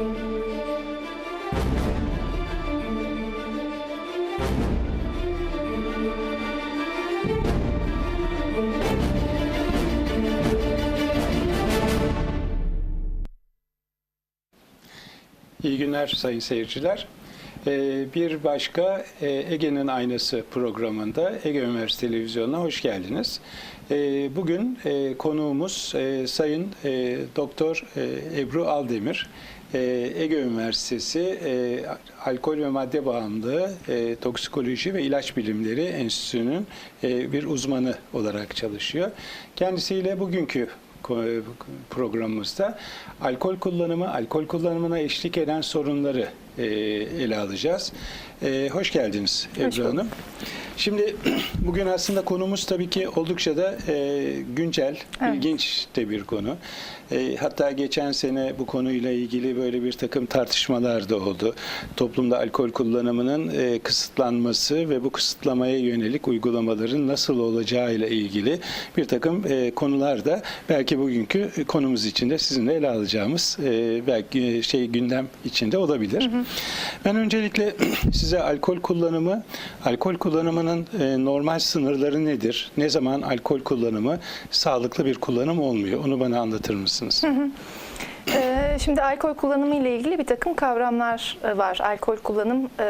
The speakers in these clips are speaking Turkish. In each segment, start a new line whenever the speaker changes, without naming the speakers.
İyi günler sayın seyirciler. Ee, Bir başka e, Ege'nin Aynası programında Ege Üniversitesi Televizyonu'na hoş geldiniz. Ee, Bugün e, konuğumuz e, Sayın Doktor Ebru Aldemir. E, Ege Üniversitesi e, Alkol ve Madde Bağımlılığı e, Toksikoloji ve İlaç Bilimleri Enstitüsü'nün e, bir uzmanı olarak çalışıyor. Kendisiyle bugünkü programımızda alkol kullanımı, alkol kullanımına eşlik eden sorunları e, ele alacağız. E, hoş geldiniz Ebru. Hanım. Şimdi bugün aslında konumuz tabii ki oldukça da e, güncel,
Evet.
ilginç de bir konu. E, hatta geçen sene bu konuyla ilgili böyle bir takım tartışmalar da oldu. Toplumda alkol kullanımının e, kısıtlanması ve bu kısıtlamaya yönelik uygulamaların nasıl olacağıyla ilgili bir takım e, konular da belki bugünkü konumuz içinde sizinle ele alacağımız e, belki e, şey gündem içinde olabilir. Ben öncelikle size alkol kullanımı, alkol kullanımının e, normal sınırları nedir? Ne zaman alkol kullanımı sağlıklı bir kullanım olmuyor? Onu bana anlatır mısınız?
Ee, Şimdi alkol kullanımı ile ilgili bir takım kavramlar e, var. Alkol kullanım e,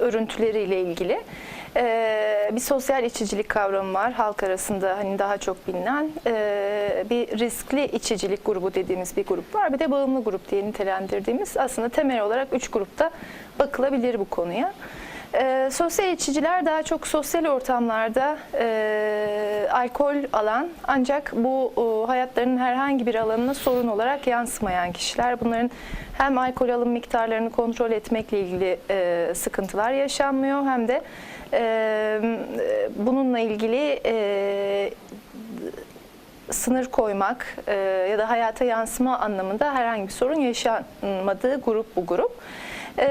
örüntüleri ile ilgili. Ee, Bir sosyal içicilik kavramı var. Halk arasında hani daha çok bilinen Ee, bir riskli içicilik grubu dediğimiz bir grup var. Bir de bağımlı grup diye nitelendirdiğimiz aslında temel olarak üç grupta bakılabilir bu konuya. Ee, sosyal içiciler daha çok sosyal ortamlarda e, alkol alan ancak bu e, hayatlarının herhangi bir alanına sorun olarak yansımayan kişiler. Bunların hem alkol alım miktarlarını kontrol etmekle ilgili e, sıkıntılar yaşanmıyor hem de e, bununla ilgili sınır koymak ya da hayata yansıma anlamında herhangi bir sorun yaşanmadığı grup bu grup. E,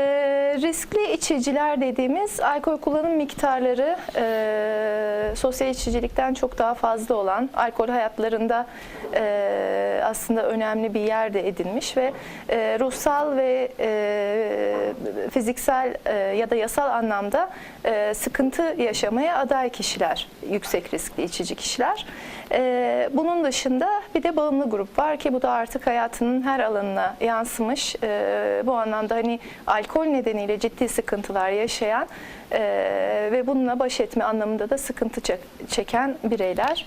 riskli içiciler dediğimiz alkol kullanım miktarları e, sosyal içicilikten çok daha fazla olan alkol hayatlarında e, aslında önemli bir yerde edinmiş ve e, ruhsal ve e, fiziksel e, ya da yasal anlamda e, sıkıntı yaşamaya aday kişiler, yüksek riskli içici kişiler. E, bunun dışında bir de bağımlı grup var ki bu da artık hayatının her alanına yansımış. E, bu anlamda hani alkol nedeniyle ciddi sıkıntılar yaşayan e, ve bununla baş etme anlamında da sıkıntı çek- çeken bireyler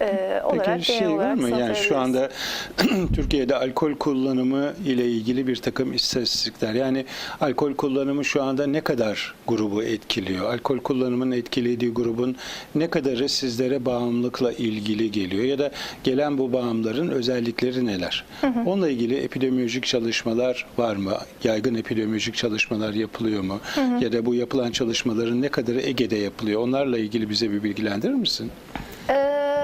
e, olarak
Peki şey
genel
var
olarak
mı? Yani şu anda Türkiye'de alkol kullanımı ile ilgili bir takım istatistikler. Yani alkol kullanımı şu anda ne kadar grubu etkiliyor? Alkol kullanımının etkilediği grubun ne kadarı sizlere bağımlılıkla ilgili geliyor? Ya da gelen bu bağımların özellikleri neler? Onunla ilgili epidemiolojik çalışmalar var mı? Yaygın epidemiolojik çalışmalar yapılıyor mu? Ya da bu yapılan çalışmaların ne kadarı Ege'de yapılıyor? Onlarla ilgili bize bir bilgilendirir misin?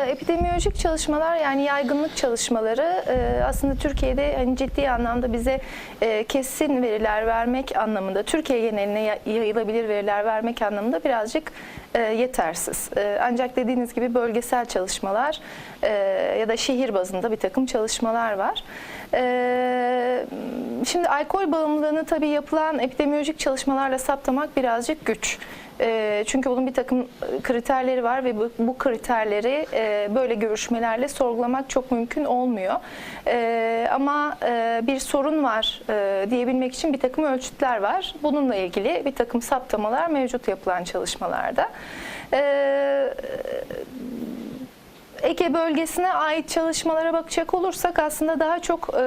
Ee, epidemiolojik çalışmalar yani yaygınlık çalışmaları e, aslında Türkiye'de hani ciddi anlamda bize e, kesin veriler vermek anlamında Türkiye geneline ya- yayılabilir veriler vermek anlamında birazcık e, yetersiz. Ancak dediğiniz gibi bölgesel çalışmalar ya da şehir bazında bir takım çalışmalar var. E, şimdi alkol bağımlılığını tabii yapılan epidemiolojik çalışmalarla saptamak birazcık güç. E, Çünkü bunun bir takım kriterleri var ve bu, kriterleri e, böyle görüşmelerle sorgulamak çok mümkün olmuyor. E, Ama e, bir sorun var e, diyebilmek için bir takım ölçütler var. Bununla ilgili bir takım saptamalar mevcut yapılan çalışmalarda. Ege bölgesine ait çalışmalara bakacak olursak aslında daha çok e,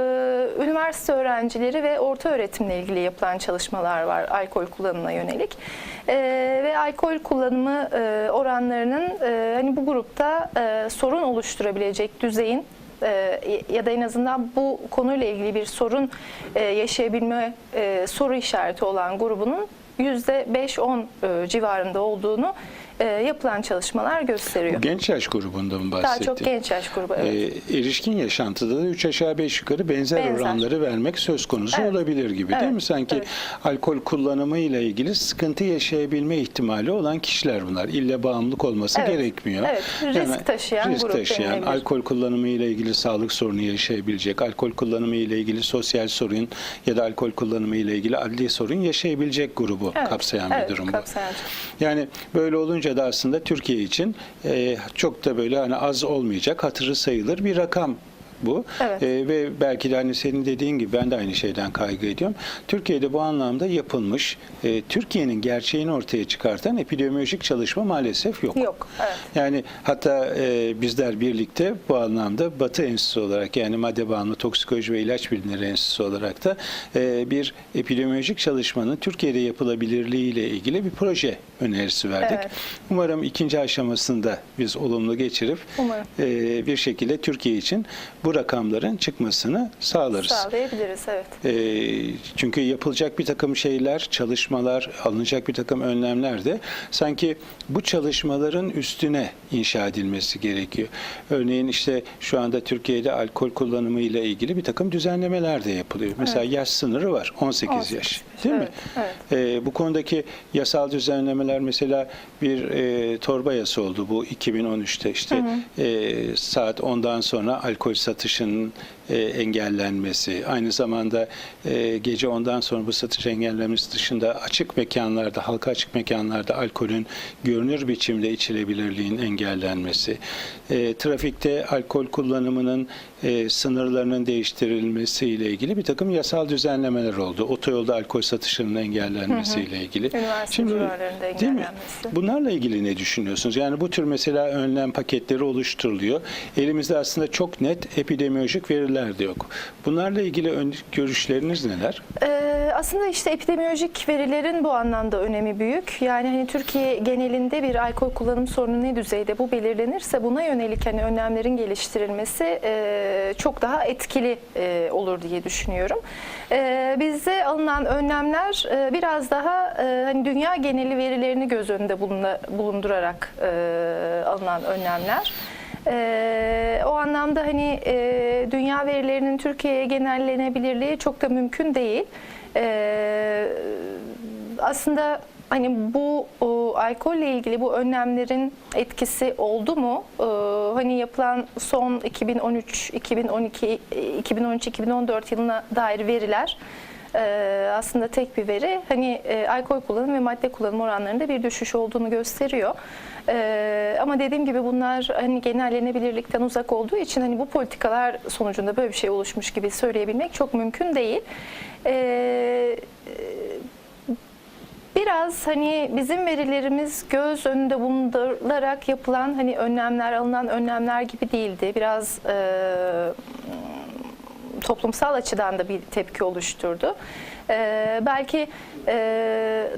üniversite öğrencileri ve orta öğretimle ilgili yapılan çalışmalar var alkol kullanımına yönelik. E, ve alkol kullanımı e, oranlarının e, hani bu grupta e, sorun oluşturabilecek düzeyin e, ya da en azından bu konuyla ilgili bir sorun e, yaşayabilme e, soru işareti olan grubunun %5-10 e, civarında olduğunu e, yapılan çalışmalar gösteriyor.
Bu genç yaş grubunda mı
Daha
bahsettin?
çok genç yaş grubu. Evet.
Ee, erişkin yaşantıda da 3 aşağı 5 yukarı benzer,
Benzer.
oranları vermek söz konusu
Evet.
olabilir gibi değil
Evet,
mi? Sanki
evet.
alkol kullanımı ile ilgili sıkıntı yaşayabilme ihtimali olan kişiler bunlar. İlle bağımlılık olması
Evet,
gerekmiyor.
evet. Risk taşıyan
risk
grup
taşıyan,
denilebilir.
alkol kullanımı ile ilgili sağlık sorunu yaşayabilecek, alkol kullanımı ile ilgili sosyal sorun ya da alkol kullanımı ile ilgili adli sorun yaşayabilecek grubu
Evet,
kapsayan
evet,
bir durum bu.
kapsayan.
Yani böyle olunca da aslında Türkiye için e, çok da böyle hani az olmayacak, hatırı sayılır bir rakam bu.
Evet.
E, ve belki de hani senin dediğin gibi ben de aynı şeyden kaygı ediyorum. Türkiye'de bu anlamda yapılmış, e, Türkiye'nin gerçeğini ortaya çıkartan epidemiolojik çalışma maalesef yok.
Yok. Evet.
Yani hatta e, bizler birlikte bu anlamda Batı Enstitüsü olarak yani madde bağımlı toksikoloji ve ilaç bilimleri enstitüsü olarak da e, bir epidemiolojik çalışmanın Türkiye'de yapılabilirliği ile ilgili bir proje önerisi verdik.
Evet.
Umarım ikinci aşamasında biz olumlu geçirip
Umarım.
e, bir şekilde Türkiye için bu rakamların çıkmasını sağlarız.
Sağlayabiliriz. Evet.
E, çünkü yapılacak bir takım şeyler, çalışmalar, alınacak bir takım önlemler de sanki bu çalışmaların üstüne inşa edilmesi gerekiyor. Örneğin işte şu anda Türkiye'de alkol kullanımı ile ilgili bir takım düzenlemeler de yapılıyor. Mesela yaş sınırı var 18,
18
yaş. Değil mi?
evet, evet.
E, bu konudaki yasal düzenlemeler mesela bir e, torba yasa oldu bu 2013'te işte e, saat 10'dan sonra alkol satışının e, engellenmesi, aynı zamanda e, gece 10'dan sonra bu satış engellenmesi dışında açık mekanlarda, halka açık mekanlarda alkolün görünür biçimde içilebilirliğin engellenmesi, e, trafikte alkol kullanımının e, sınırlarının değiştirilmesi ile ilgili bir takım yasal düzenlemeler oldu. Otoyolda alkol satışının engellenmesi ile ilgili.
Üniversite civarlarında
değil mi? Bunlarla ilgili ne düşünüyorsunuz? Yani bu tür mesela önlem paketleri oluşturuluyor. Elimizde aslında çok net epidemiolojik veriler de yok. Bunlarla ilgili ön- görüşleriniz neler?
Ee, aslında işte epidemiolojik verilerin bu anlamda önemi büyük. Yani hani Türkiye genelinde bir alkol kullanım sorunu ne düzeyde bu belirlenirse buna yönelik hani önlemlerin geliştirilmesi e, çok daha etkili e, olur diye düşünüyorum. E, bizde alınan önlemler e, biraz daha e, hani dünya geneli verilerini göz önünde bulundurarak e, alınan önlemler. Ee, o anlamda hani e, dünya verilerinin Türkiye'ye genellenebilirliği çok da mümkün değil. Ee, aslında hani bu o, alkolle ilgili bu önlemlerin etkisi oldu mu? Ee, hani yapılan son 2013, 2012, 2013, 2014 yılına dair veriler e, aslında tek bir veri. Hani e, alkol kullanım ve madde kullanım oranlarında bir düşüş olduğunu gösteriyor. E, ama dediğim gibi bunlar hani genellenebilirlikten uzak olduğu için hani bu politikalar sonucunda böyle bir şey oluşmuş gibi söyleyebilmek çok mümkün değil. E, Biraz hani bizim verilerimiz göz önünde bulundurularak yapılan hani önlemler, alınan önlemler gibi değildi. Biraz e, toplumsal açıdan da bir tepki oluşturdu. E, belki e,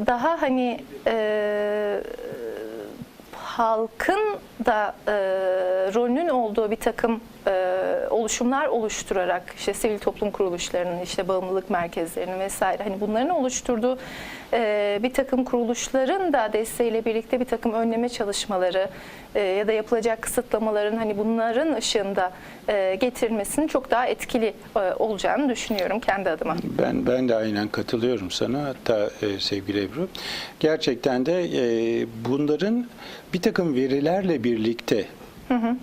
daha hani e, halkın da e, rolünün olduğu bir takım e, oluşumlar oluşturarak işte sivil toplum kuruluşlarının işte bağımlılık merkezlerinin vesaire hani bunların oluşturduğu e, bir takım kuruluşların da desteğiyle birlikte bir takım önleme çalışmaları e, ya da yapılacak kısıtlamaların hani bunların ışığında e, getirilmesinin çok daha etkili e, olacağını düşünüyorum kendi adıma.
Ben ben de aynen katılıyorum sana hatta e, sevgili Ebru. Gerçekten de e, bunların bir takım verilerle birlikte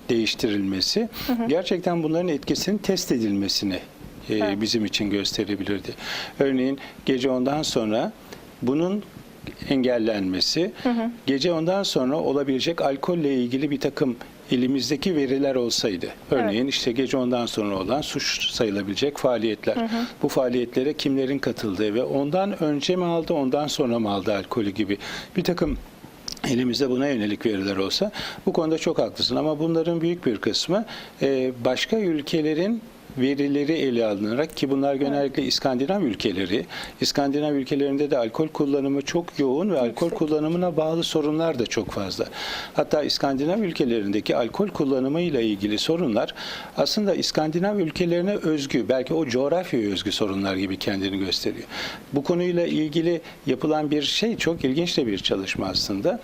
değiştirilmesi gerçekten bunların etkisinin test edilmesini e,
Evet.
bizim için gösterebilirdi. Örneğin gece ondan sonra bunun engellenmesi, gece ondan sonra olabilecek alkolle ilgili bir takım elimizdeki veriler olsaydı. Örneğin işte gece ondan sonra olan suç sayılabilecek faaliyetler. Bu faaliyetlere kimlerin katıldığı ve ondan önce mi aldı, ondan sonra mı aldı alkolü gibi bir takım elimizde buna yönelik veriler olsa bu konuda çok haklısın. Ama bunların büyük bir kısmı e, başka ülkelerin verileri ele alınarak ki bunlar genellikle İskandinav ülkeleri. İskandinav ülkelerinde de alkol kullanımı çok yoğun ve alkol kullanımına bağlı sorunlar da çok fazla. Hatta İskandinav ülkelerindeki alkol kullanımı ile ilgili sorunlar aslında İskandinav ülkelerine özgü, belki o coğrafyaya özgü sorunlar gibi kendini gösteriyor. Bu konuyla ilgili yapılan bir şey çok ilginç de bir çalışma aslında.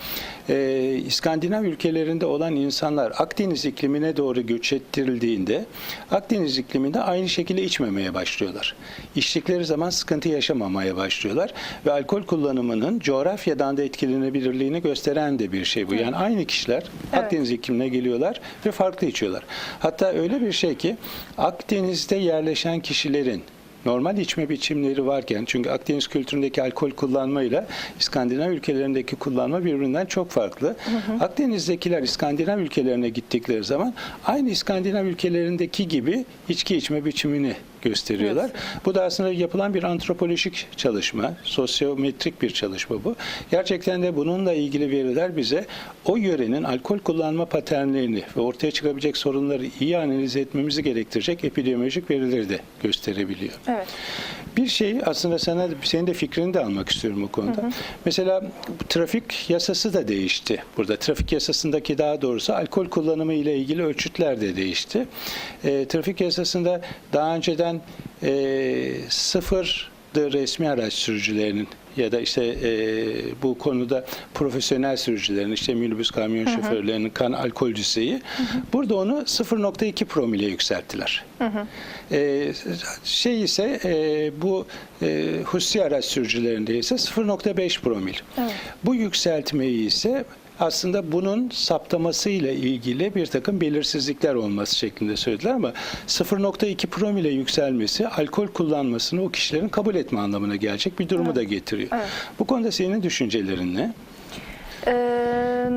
Ee, İskandinav ülkelerinde olan insanlar Akdeniz iklimine doğru göç ettirildiğinde Akdeniz ikliminde aynı şekilde içmemeye başlıyorlar. İçtikleri zaman sıkıntı yaşamamaya başlıyorlar ve alkol kullanımının coğrafyadan da etkilenebilirliğini gösteren de bir şey bu. Yani aynı kişiler
Evet.
Akdeniz iklimine geliyorlar ve farklı içiyorlar. Hatta öyle bir şey ki Akdeniz'de yerleşen kişilerin normal içme biçimleri varken çünkü Akdeniz kültüründeki alkol kullanmayla İskandinav ülkelerindeki kullanma birbirinden çok farklı. Akdeniz'dekiler İskandinav ülkelerine gittikleri zaman aynı İskandinav ülkelerindeki gibi içki içme biçimini gösteriyorlar. Bu da aslında yapılan bir antropolojik çalışma, sosyometrik bir çalışma bu. Gerçekten de bununla ilgili veriler bize o yörenin alkol kullanma paternlerini ve ortaya çıkabilecek sorunları iyi analiz etmemizi gerektirecek epidemiolojik verileri de gösterebiliyor.
Evet.
Bir şey aslında sana senin de fikrini de almak istiyorum bu konuda. Mesela bu trafik yasası da değişti. Burada trafik yasasındaki daha doğrusu alkol kullanımı ile ilgili ölçütler de değişti. E, trafik yasasında daha önceden e, sıfırdı resmi araç sürücülerinin ya da işte e, bu konuda profesyonel sürücülerin işte minibüs kamyon şoförlerinin kan alkol düzeyi burada onu 0.2 promile yükselttiler. E, şey ise e, bu e, hususi araç sürücülerinde ise 0.5 promil.
Evet.
Bu yükseltmeyi ise aslında bunun saptamasıyla ilgili bir takım belirsizlikler olması şeklinde söylediler ama 0.2 promile yükselmesi alkol kullanmasını o kişilerin kabul etme anlamına gelecek bir durumu da getiriyor.
Evet.
Bu konuda senin düşüncelerin ne?
Ee,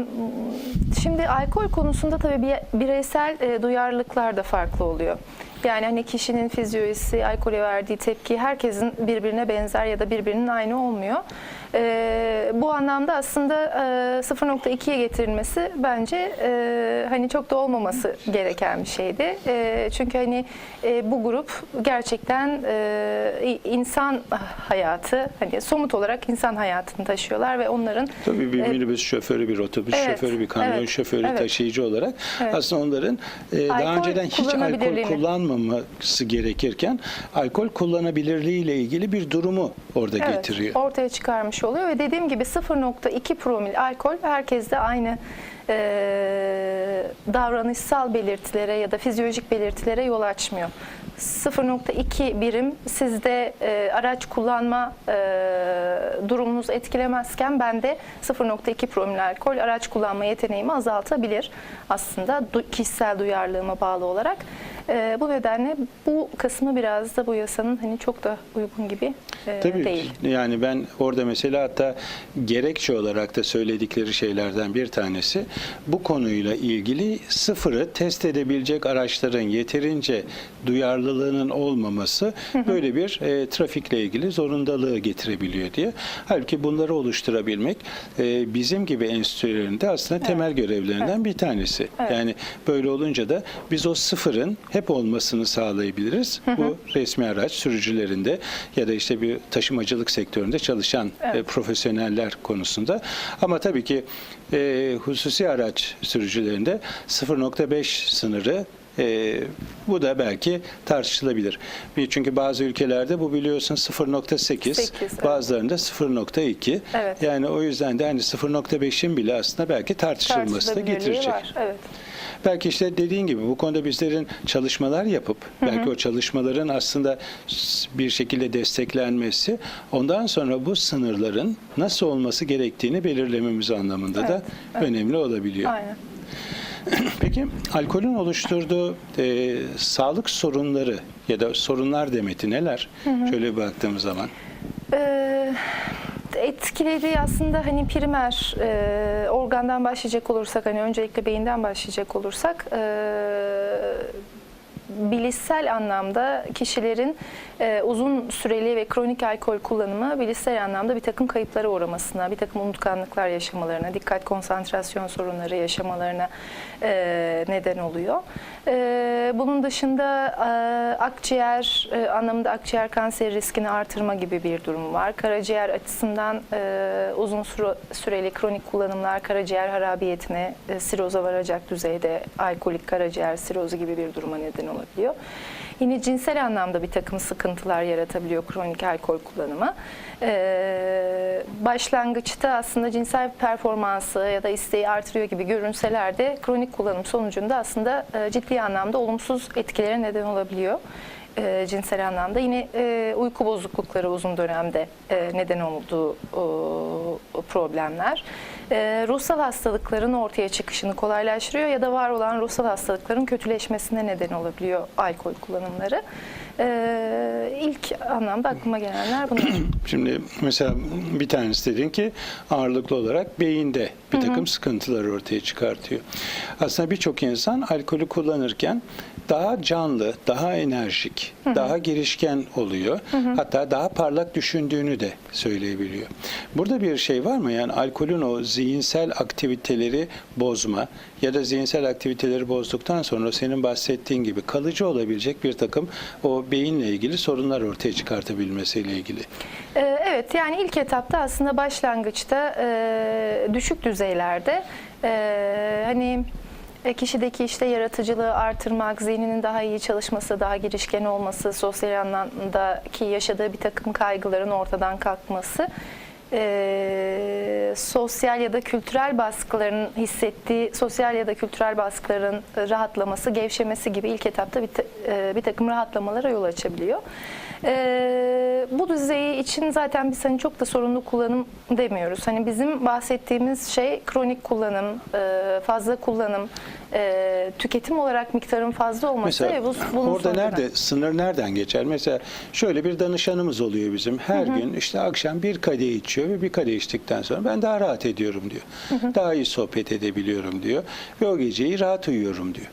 şimdi alkol konusunda tabii bir- bireysel e, duyarlılıklar da farklı oluyor. Yani hani kişinin fizyolojisi, alkole verdiği tepki herkesin birbirine benzer ya da birbirinin aynı olmuyor. Ee, bu anlamda aslında e, 0.2'ye getirilmesi bence e, hani çok da olmaması gereken bir şeydi. E, çünkü hani e, bu grup gerçekten e, insan hayatı, hani somut olarak insan hayatını taşıyorlar ve onların
Tabii bir
Evet.
minibüs şoförü, bir otobüs
Evet,
şoförü, bir kamyon
evet,
şoförü,
evet.
taşıyıcı olarak
Evet.
aslında onların e, daha
Alkol
önceden hiç alkol kullanmaması gerekirken alkol kullanabilirliği ile ilgili bir durumu orada
Evet,
getiriyor.
ortaya çıkarmış oluyor ve dediğim gibi 0.2 promil alkol herkeste aynı e, davranışsal belirtilere ya da fizyolojik belirtilere yol açmıyor. 0.2 birim sizde e, araç kullanma e, durumunuz etkilemezken bende 0.2 promil alkol araç kullanma yeteneğimi azaltabilir aslında du- kişisel duyarlılığıma bağlı olarak. E, bu nedenle bu kısmı biraz da bu yasanın hani çok da uygun gibi e,
Tabii
değil.
yani ben orada mesela hatta gerekçe olarak da söyledikleri şeylerden bir tanesi bu konuyla ilgili sıfırı test edebilecek araçların yeterince duyarlılığının olmaması böyle bir e, trafikle ilgili zorundalığı getirebiliyor diye. Halbuki bunları oluşturabilmek e, bizim gibi enstitülerin de aslında temel görevlerinden bir tanesi.
Evet.
Yani böyle olunca da biz o sıfırın hep olmasını sağlayabiliriz. Bu resmi araç sürücülerinde ya da işte bir taşımacılık sektöründe çalışan
Evet.
e, profesyoneller konusunda. Ama tabii ki e, hususi araç sürücülerinde 0.5 sınırı e, bu da belki tartışılabilir. Çünkü bazı ülkelerde bu biliyorsun 0.8,
Sekiz, evet.
bazılarında 0.2.
Evet.
Yani o yüzden de hani 0.5'in bile aslında belki tartışılması da getirecek.
var. Evet.
Belki işte dediğin gibi bu konuda bizlerin çalışmalar yapıp belki o çalışmaların aslında bir şekilde desteklenmesi ondan sonra bu sınırların nasıl olması gerektiğini belirlememiz anlamında da
Evet, evet.
önemli olabiliyor.
Aynen.
Peki alkolün oluşturduğu e, sağlık sorunları ya da sorunlar demeti neler? Şöyle bir baktığımız zaman.
Ee, etkilediği aslında hani primer e, organdan başlayacak olursak hani öncelikle beyinden başlayacak olursak e, bilişsel anlamda kişilerin e, uzun süreli ve kronik alkol kullanımı bilişsel anlamda bir takım kayıplara uğramasına, bir takım unutkanlıklar yaşamalarına, dikkat konsantrasyon sorunları yaşamalarına e, neden oluyor. E, bunun dışında e, akciğer e, anlamında akciğer kanseri riskini artırma gibi bir durum var. Karaciğer açısından e, uzun süre- süreli kronik kullanımlar karaciğer harabiyetine, e, siroza varacak düzeyde alkolik karaciğer sirozu gibi bir duruma neden olabiliyor. Yine cinsel anlamda bir takım sıkıntılar yaratabiliyor kronik alkol kullanımı. Ee, başlangıçta aslında cinsel performansı ya da isteği artırıyor gibi görünseler de kronik kullanım sonucunda aslında e, ciddi anlamda olumsuz etkilere neden olabiliyor e, cinsel anlamda. Yine e, uyku bozuklukları uzun dönemde e, neden olduğu o, problemler. E, ruhsal hastalıkların ortaya çıkışını kolaylaştırıyor ya da var olan ruhsal hastalıkların kötüleşmesine neden olabiliyor alkol kullanımları. E, ilk anlamda aklıma gelenler bunlar.
Şimdi mesela bir tanesi dedin ki ağırlıklı olarak beyinde bir takım sıkıntılar ortaya çıkartıyor. Aslında birçok insan alkolü kullanırken daha canlı, daha enerjik, daha girişken oluyor. Hatta daha parlak düşündüğünü de söyleyebiliyor. Burada bir şey var mı? Yani alkolün o zihinsel aktiviteleri bozma ya da zihinsel aktiviteleri bozduktan sonra senin bahsettiğin gibi kalıcı olabilecek bir takım o beyinle ilgili sorunlar ortaya çıkartabilmesiyle ilgili.
Ee, Evet yani ilk etapta aslında başlangıçta e, düşük düzeylerde e, hani e, kişideki işte yaratıcılığı artırmak, zihninin daha iyi çalışması, daha girişken olması, sosyal anlamdaki yaşadığı bir takım kaygıların ortadan kalkması, e, sosyal ya da kültürel baskıların hissettiği sosyal ya da kültürel baskıların rahatlaması, gevşemesi gibi ilk etapta bir, e, bir takım rahatlamalara yol açabiliyor. E, bu düzeyi için zaten biz hani çok da sorunlu kullanım demiyoruz. Hani bizim bahsettiğimiz şey kronik kullanım, e, fazla kullanım, e, tüketim olarak miktarın fazla olması
Mesela
ve bu, bunun
orada nerede sınır nereden geçer? Mesela şöyle bir danışanımız oluyor bizim. Her gün işte akşam bir kadeh içiyor ve bir kadeh içtikten sonra ben daha rahat ediyorum diyor. Daha iyi sohbet edebiliyorum diyor. Ve o geceyi rahat uyuyorum diyor.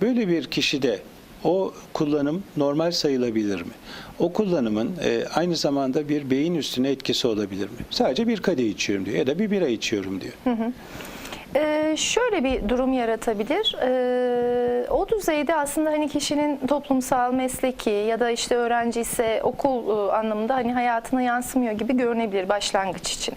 Böyle bir kişide o kullanım normal sayılabilir mi? O kullanımın e, aynı zamanda bir beyin üstüne etkisi olabilir mi? Sadece bir kadeh içiyorum diyor ya da bir bira içiyorum diyor.
Ee, şöyle bir durum yaratabilir. Ee, o düzeyde aslında hani kişinin toplumsal, mesleki ya da işte öğrenci ise okul e, anlamında hani hayatına yansımıyor gibi görünebilir başlangıç için.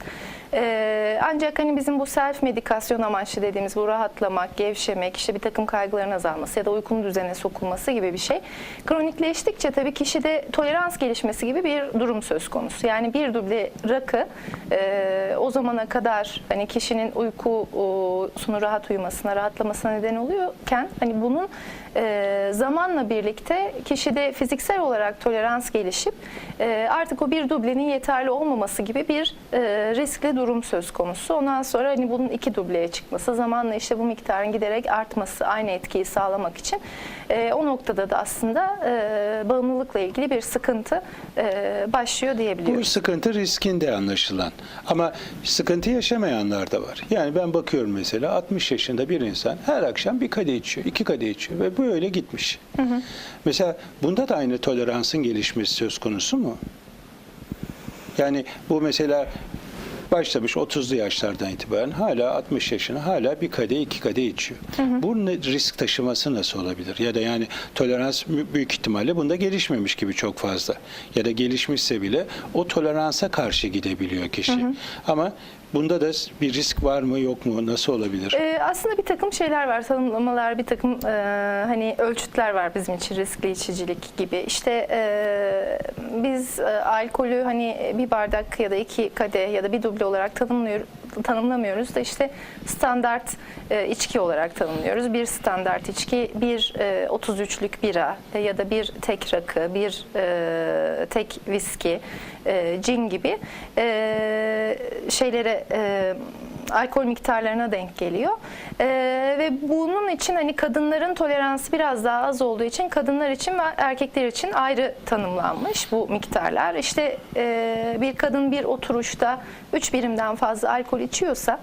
Ee, ancak hani bizim bu self medikasyon amaçlı dediğimiz bu rahatlamak, gevşemek, işte bir takım kaygıların azalması ya da uykunun düzene sokulması gibi bir şey. Kronikleştikçe tabii kişide tolerans gelişmesi gibi bir durum söz konusu. Yani bir duble rakı e, o zamana kadar hani kişinin uykusunu rahat uyumasına, rahatlamasına neden oluyorken hani bunun e, zamanla birlikte kişide fiziksel olarak tolerans gelişip e, artık o bir dublenin yeterli olmaması gibi bir e, riskli durum söz konusu. Ondan sonra hani bunun iki dubleye çıkması, zamanla işte bu miktarın giderek artması, aynı etkiyi sağlamak için e, o noktada da aslında e, bağımlılıkla ilgili bir sıkıntı e, başlıyor
Bu
diyebiliyoruz.
sıkıntı riskinde anlaşılan. Ama sıkıntı yaşamayanlar da var. Yani ben bakıyorum mesela 60 yaşında bir insan her akşam bir kadeh içiyor, iki kadeh içiyor ve böyle gitmiş. Mesela bunda da aynı toleransın gelişmesi söz konusu mu? Yani bu mesela başlamış 30'lu yaşlardan itibaren hala 60 yaşına hala bir kadeh iki kadeh içiyor. Bu ne, risk taşıması nasıl olabilir? Ya da yani tolerans büyük ihtimalle bunda gelişmemiş gibi çok fazla. Ya da gelişmişse bile o toleransa karşı gidebiliyor kişi. Ama bunda da bir risk var mı yok mu nasıl olabilir?
Ee, aslında bir takım şeyler var, tanımlamalar, bir takım e, hani ölçütler var bizim için riskli içicilik gibi. İşte e, biz e, alkolü hani bir bardak ya da iki kadeh ya da bir duble olarak tanımlıyor, tanımlamıyoruz da işte standart e, içki olarak tanımlıyoruz. Bir standart içki, bir e, 33'lük bira e, ya da bir tek rakı, bir e, tek viski, e, cin gibi e, şeylere e, alkol miktarlarına denk geliyor. E, ve bunun için hani kadınların toleransı biraz daha az olduğu için kadınlar için ve erkekler için ayrı tanımlanmış bu miktarlar. İşte e, bir kadın bir oturuşta 3 birimden fazla alkol içiyorsa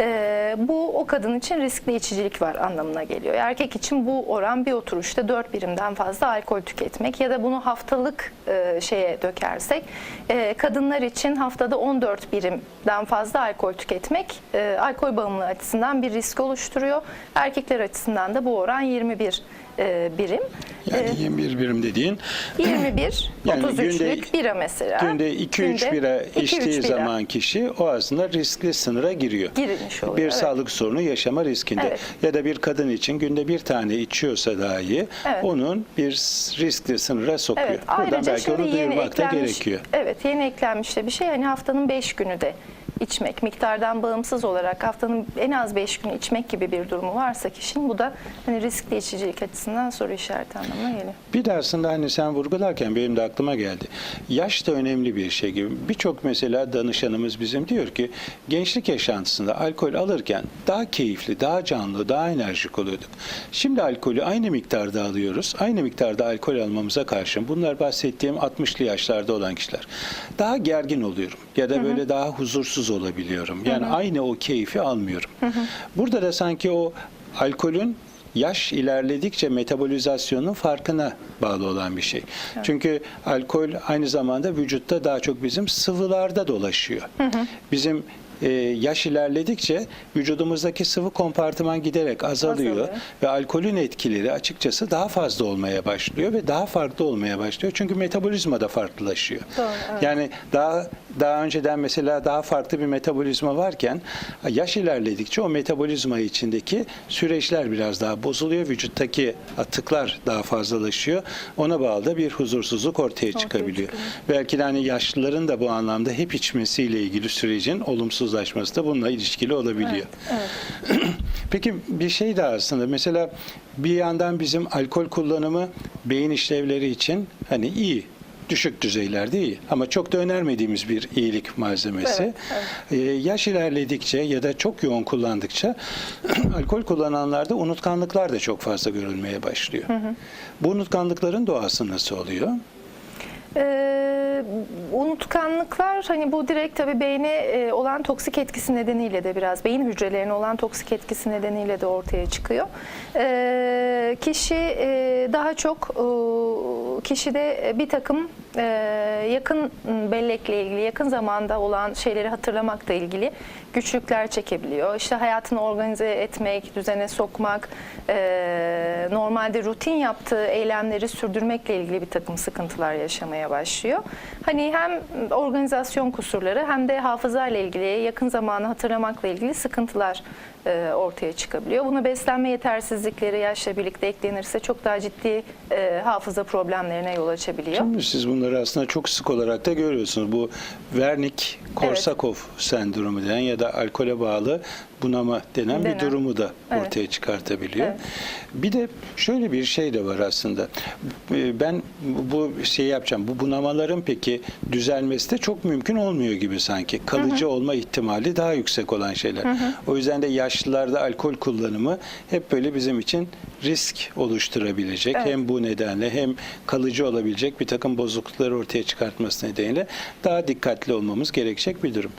e, bu o kadın için riskli içicilik var anlamına geliyor. Erkek için bu oran bir oturuşta 4 birimden fazla alkol tüketmek ya da bunu haftalık e, şeye dökersek e, kadınlar için haftada 14 birimden fazla alkol tüketmek e, alkol bağımlılığı açısından bir risk oluşturuyor. Erkekler açısından da bu oran 21 e, birim.
Yani 21 birim dediğin
21,
Yani
33'lük
günde-
bira mesela.
günde 2-3
Günde
bira
2-3
içtiği
bira
zaman kişi o aslında riskli sınıra giriyor.
girilmiş oluyor.
bir
evet.
sağlık sorunu yaşama riskinde.
Evet.
Ya da bir kadın için günde bir tane içiyorsa dahi
Evet.
onun bir riskli sınıra sokuyor.
Evet,
Buradan
ayrıca
belki onu duyurmak da gerekiyor.
Evet, yeni eklenmiş de bir şey. Yani haftanın 5 günü de içmek, miktardan bağımsız olarak haftanın en az 5 günü içmek gibi bir durumu varsa kişinin bu da hani riskli içicilik açısından soru işareti anlamına geliyor.
Bir de aslında hani sen vurgularken benim de aklıma geldi. Yaş da önemli bir şey gibi. Birçok mesela danışanımız bizim diyor ki gençlik yaşantısında alkol alırken daha keyifli, daha canlı, daha enerjik oluyorduk. Şimdi alkolü aynı miktarda alıyoruz. Aynı miktarda alkol almamıza karşın bunlar bahsettiğim 60'lı yaşlarda olan kişiler. Daha gergin oluyorum ya da böyle daha huzursuz olabiliyorum. Yani aynı o keyfi almıyorum. Burada da sanki o alkolün yaş ilerledikçe metabolizasyonun farkına bağlı olan bir şey. Çünkü alkol aynı zamanda vücutta daha çok bizim sıvılarda dolaşıyor. Bizim e, yaş ilerledikçe vücudumuzdaki sıvı kompartıman giderek azalıyor,
Azalıyor.
ve alkolün etkileri açıkçası daha fazla olmaya başlıyor ve daha farklı olmaya başlıyor. Çünkü metabolizma da farklılaşıyor.
Doğru, evet.
Yani daha daha önceden mesela daha farklı bir metabolizma varken yaş ilerledikçe o metabolizma içindeki süreçler biraz daha bozuluyor. Vücuttaki atıklar daha fazlalaşıyor. Ona bağlı da bir huzursuzluk ortaya çıkabiliyor.
çıkıyor.
Belki de hani yaşlıların da bu anlamda hep içmesiyle ilgili sürecin olumsuzlaşması da bununla ilişkili olabiliyor.
Evet.
Peki bir şey daha aslında mesela bir yandan bizim alkol kullanımı beyin işlevleri için hani iyi düşük düzeylerde iyi ama çok da önermediğimiz bir iyilik malzemesi.
Evet,
Ee, yaş ilerledikçe ya da çok yoğun kullandıkça alkol kullananlarda unutkanlıklar da çok fazla görülmeye başlıyor. Bu unutkanlıkların doğası nasıl oluyor?
Ee, unutkanlıklar hani bu direkt tabii beyne e, olan toksik etkisi nedeniyle de biraz beyin hücrelerine olan toksik etkisi nedeniyle de ortaya çıkıyor. Ee, kişi e, daha çok e, kişide bir takım e, yakın bellekle ilgili yakın zamanda olan şeyleri hatırlamakla ilgili güçlükler çekebiliyor. İşte hayatını organize etmek, düzene sokmak, e, normalde rutin yaptığı eylemleri sürdürmekle ilgili bir takım sıkıntılar yaşamaya başlıyor. Hani hem organizasyon kusurları hem de hafıza ile ilgili yakın zamanı hatırlamakla ilgili sıkıntılar e, ortaya çıkabiliyor. Buna beslenme yetersizlikleri yaşla birlikte eklenirse çok daha ciddi e, hafıza problemlerine yol açabiliyor.
Şimdi siz bunları aslında çok sık olarak da görüyorsunuz. Bu Wernicke-Korsakov sendromu denen ya da alkole bağlı bunama denen,
Denen.
bir durumu da
Evet.
ortaya çıkartabiliyor.
Evet.
Bir de şöyle bir şey de var aslında. Ee, Ben bu şey yapacağım. Bu bunamaların peki düzelmesi de çok mümkün olmuyor gibi sanki. Kalıcı olma ihtimali daha yüksek olan şeyler. O yüzden de yaşlılarda alkol kullanımı hep böyle bizim için risk oluşturabilecek.
Evet.
Hem bu nedenle hem kalıcı olabilecek bir takım bozuklukları ortaya çıkartması nedeniyle daha dikkatli olmamız gerekecek bir durum.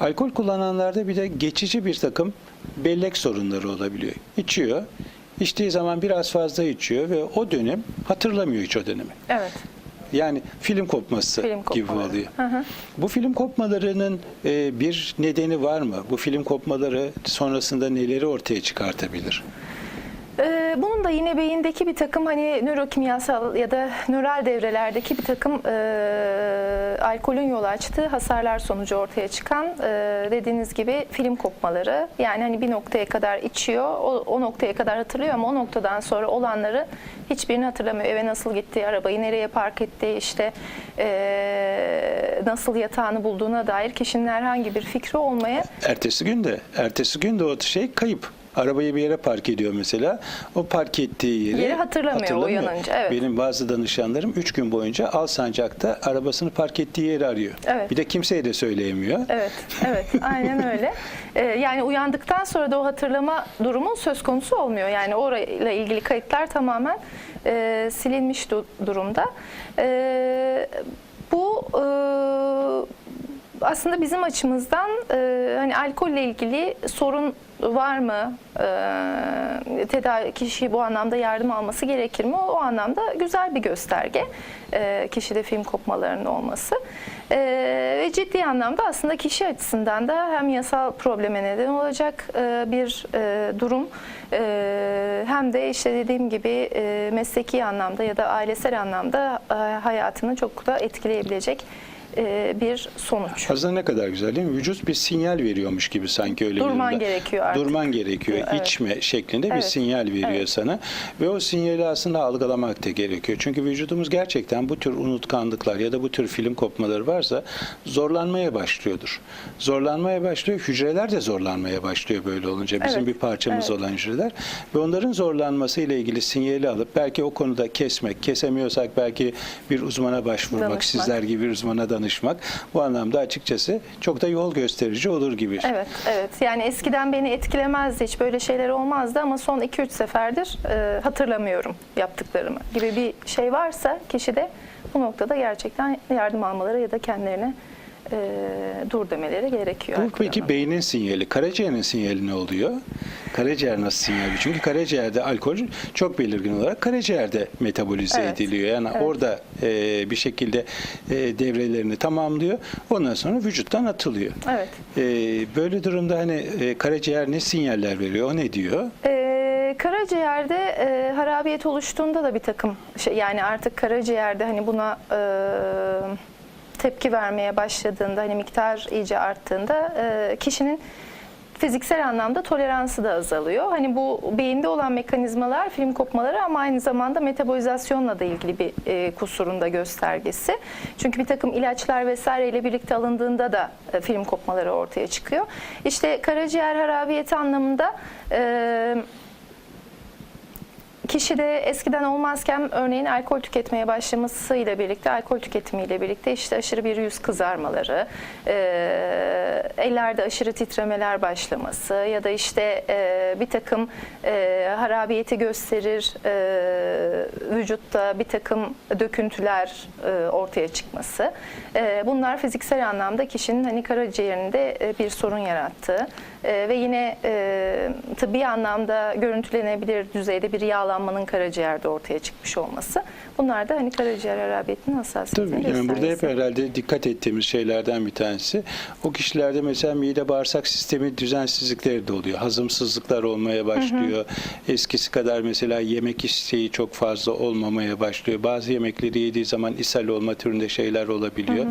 Alkol kullananlarda bir de geçici bir takım bellek sorunları olabiliyor. İçiyor, içtiği zaman biraz fazla içiyor ve o dönem hatırlamıyor hiç o dönemi.
Evet.
Yani film kopması
Film
gibi oluyor.
Hı hı.
Bu film kopmalarının e, bir nedeni var mı? Bu film kopmaları sonrasında neleri ortaya çıkartabilir?
Ee, Bunun da yine beyindeki bir takım hani nörokimyasal ya da nöral devrelerdeki bir takım e, alkolün yol açtığı hasarlar sonucu ortaya çıkan e, dediğiniz gibi film kopmaları. Yani hani bir noktaya kadar içiyor, o, o noktaya kadar hatırlıyor ama o noktadan sonra olanları hiçbirini hatırlamıyor. Eve nasıl gitti, arabayı nereye park etti, işte e, nasıl yatağını bulduğuna dair kişinin herhangi bir fikri olmaya
Ertesi gün de, ertesi gün de o şey kayıp. Arabayı bir yere park ediyor mesela. O park ettiği yeri,
Yeri hatırlamıyor uyanınca, evet.
Benim bazı danışanlarım 3 gün boyunca Alsancak'ta arabasını park ettiği yeri arıyor.
Evet.
Bir de kimseye de söyleyemiyor.
Evet, evet, aynen öyle. Ee, yani uyandıktan sonra da o hatırlama durumu söz konusu olmuyor. Yani orayla ilgili kayıtlar tamamen e, silinmiş du- durumda. E, bu e, aslında bizim açımızdan e, hani alkolle ilgili sorun var mı? E, tedavi kişi bu anlamda yardım alması gerekir mi? O, o anlamda güzel bir gösterge. E, kişide film kopmalarının olması. E, ve ciddi anlamda aslında kişi açısından da hem yasal probleme neden olacak e, bir e, durum e, hem de işte dediğim gibi e, mesleki anlamda ya da ailesel anlamda e, hayatını çok da etkileyebilecek e, bir sonuç.
Aslında ne kadar güzel değil mi? Vücut bir sinyal veriyormuş gibi sanki öyle
Durman
bir-
gerekiyor artık.
Durman gerekiyor.
Evet.
İçme şeklinde bir
Evet.
sinyal veriyor
Evet.
sana. Ve o sinyali aslında algılamak da gerekiyor. Çünkü vücudumuz gerçekten bu tür unutkanlıklar ya da bu tür film kopmaları varsa zorlanmaya başlıyordur. Zorlanmaya başlıyor. Hücreler de zorlanmaya başlıyor böyle olunca. Bizim
Evet.
bir parçamız
Evet.
olan hücreler. Ve onların zorlanması ile ilgili sinyali alıp belki o konuda kesmek, kesemiyorsak belki bir uzmana başvurmak,
Danışmak.
sizler gibi bir uzmana danışmak bu anlamda açıkçası çok da yol gösterici olur gibi.
Evet, evet. Yani eskiden beni etkilemezdi, hiç böyle şeyler olmazdı ama son 2-3 seferdir e, hatırlamıyorum yaptıklarımı gibi bir şey varsa kişide bu noktada gerçekten yardım almaları ya da kendilerine e, dur demeleri gerekiyor.
Bu peki beynin sinyali, karaciğerin sinyali ne oluyor? Karaciğer nasıl sinyal? Çünkü karaciğerde alkol çok belirgin olarak karaciğerde metabolize
Evet,
ediliyor. Yani
evet.
orada e, bir şekilde e, devrelerini tamamlıyor. Ondan sonra vücuttan atılıyor.
Evet.
E, böyle durumda hani e, karaciğer ne sinyaller veriyor? O ne diyor?
Ee, karaciğerde e, harabiyet oluştuğunda da bir takım şey, yani artık karaciğerde hani buna e, tepki vermeye başladığında hani miktar iyice arttığında e, kişinin fiziksel anlamda toleransı da azalıyor. Hani bu beyinde olan mekanizmalar film kopmaları ama aynı zamanda metabolizasyonla da ilgili bir e, kusurun da göstergesi. Çünkü bir takım ilaçlar vesaireyle birlikte alındığında da e, film kopmaları ortaya çıkıyor. İşte karaciğer harabiyeti anlamında e, kişide eskiden olmazken örneğin alkol tüketmeye başlamasıyla birlikte alkol tüketimiyle birlikte işte aşırı bir yüz kızarmaları, e, ellerde aşırı titremeler başlaması ya da işte e, bir takım e, harabiyeti gösterir e, vücutta bir takım döküntüler e, ortaya çıkması. E, bunlar fiziksel anlamda kişinin hani karaciğerinde e, bir sorun yarattığı e, ve yine e, tıbbi anlamda görüntülenebilir düzeyde bir yağlanmanın karaciğerde ortaya çıkmış olması. Bunlar da hani karaciğer harabiyetinin hassasiyetinin
Tabii yani burada hep herhalde dikkat ettiğimiz şeylerden bir tanesi. O kişilerde mesela mide bağırsak sistemi düzensizlikleri de oluyor. Hazımsızlıklar olmaya başlıyor. Eskisi kadar mesela yemek isteği çok fazla olmamaya başlıyor. Bazı yemekleri yediği zaman ishal olma türünde şeyler olabiliyor.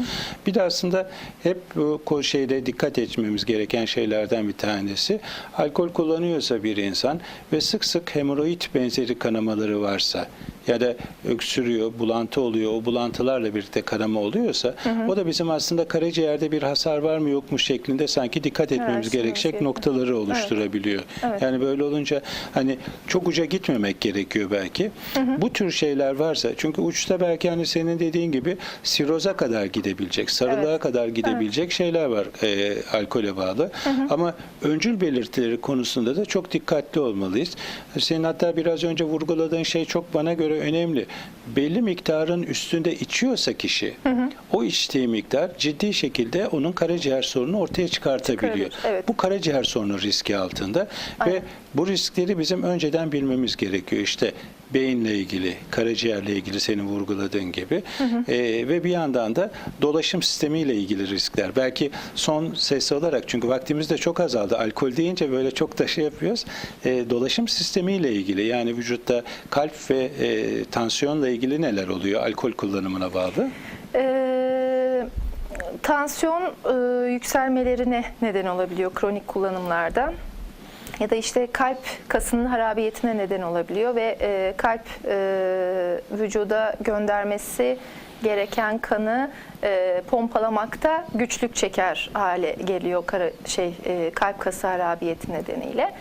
Bir de aslında hep bu şeyde dikkat etmemiz gereken şeylerden bir tanesi. Alkol kullanıyorsa bir insan ve sık sık hemoroid benzeri kanamaları varsa ya da öksürüyor, bulantı oluyor, o bulantılarla birlikte kanama oluyorsa o da bizim aslında karaciğerde bir hasar var mı yok mu şeklinde sanki dikkat etmemiz
Araştırmamız
gerekecek noktaları oluşturabiliyor.
Evet.
Yani böyle olunca hani çok uca gitmemek gerekiyor belki. Bu tür şeyler varsa çünkü uçta belki hani senin dediğin gibi siroza kadar gidebilecek, sarılığa
Evet.
kadar gidebilecek şeyler var e, alkole bağlı. Ama öncül belirtileri konusunda da çok dikkatli olmalıyız. Senin hatta biraz önce vurguladığın şey çok bana göre önemli. Belli miktarın üstünde içiyorsa kişi o içtiği miktar ciddi şekilde onun karaciğer sorunu ortaya çıkartabiliyor.
Evet.
Bu karaciğer sorunu riski altında ve
Aynen.
bu riskleri bizim önceden bilmemiz gerekiyor. İşte beyinle ilgili, karaciğerle ilgili senin vurguladığın gibi Ee, ve bir yandan da dolaşım sistemiyle ilgili riskler. Belki son ses olarak çünkü vaktimiz de çok azaldı. Alkol deyince böyle çok da şey yapıyoruz. Ee, dolaşım sistemiyle ilgili yani vücutta kalp ve e, tansiyonla ilgili neler oluyor alkol kullanımına bağlı?
Ee, tansiyon e, yükselmelerine neden olabiliyor kronik kullanımlarda. Ya da işte kalp kasının harabiyetine neden olabiliyor ve e, kalp e, vücuda göndermesi gereken kanı e, pompalamakta güçlük çeker hale geliyor kara, şey e, kalp kası harabiyeti nedeniyle.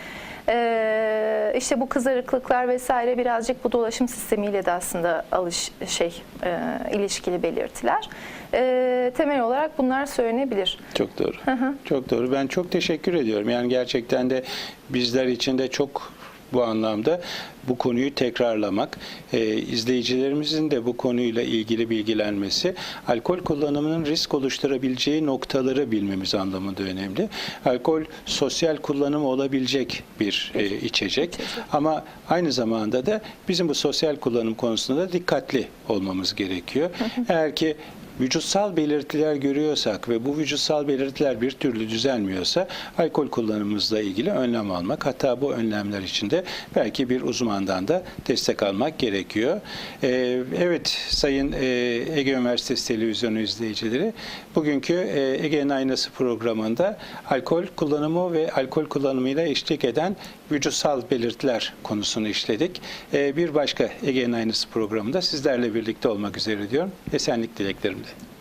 Ee, işte bu kızarıklıklar vesaire birazcık bu dolaşım sistemiyle de aslında alış şey e, ilişkili belirtiler. Ee, temel olarak bunlar söylenebilir.
Çok doğru. Çok doğru. Ben çok teşekkür ediyorum. Yani gerçekten de bizler için de çok Bu anlamda bu konuyu tekrarlamak, e, izleyicilerimizin de bu konuyla ilgili bilgilenmesi, alkol kullanımının risk oluşturabileceği noktaları bilmemiz anlamında önemli. Alkol sosyal kullanım olabilecek bir e, içecek ama aynı zamanda da bizim bu sosyal kullanım konusunda da dikkatli olmamız gerekiyor. Eğer ki vücutsal belirtiler görüyorsak ve bu vücutsal belirtiler bir türlü düzelmiyorsa alkol kullanımımızla ilgili önlem almak hatta bu önlemler için de belki bir uzmandan da destek almak gerekiyor. Ee, evet Sayın e, Ege Üniversitesi Televizyonu izleyicileri bugünkü e, Ege'nin Aynası programında alkol kullanımı ve alkol kullanımıyla eşlik eden vücutsal belirtiler konusunu işledik. Ee, bir başka Ege'nin Aynası programında sizlerle birlikte olmak üzere diyorum. Esenlik dileklerimle.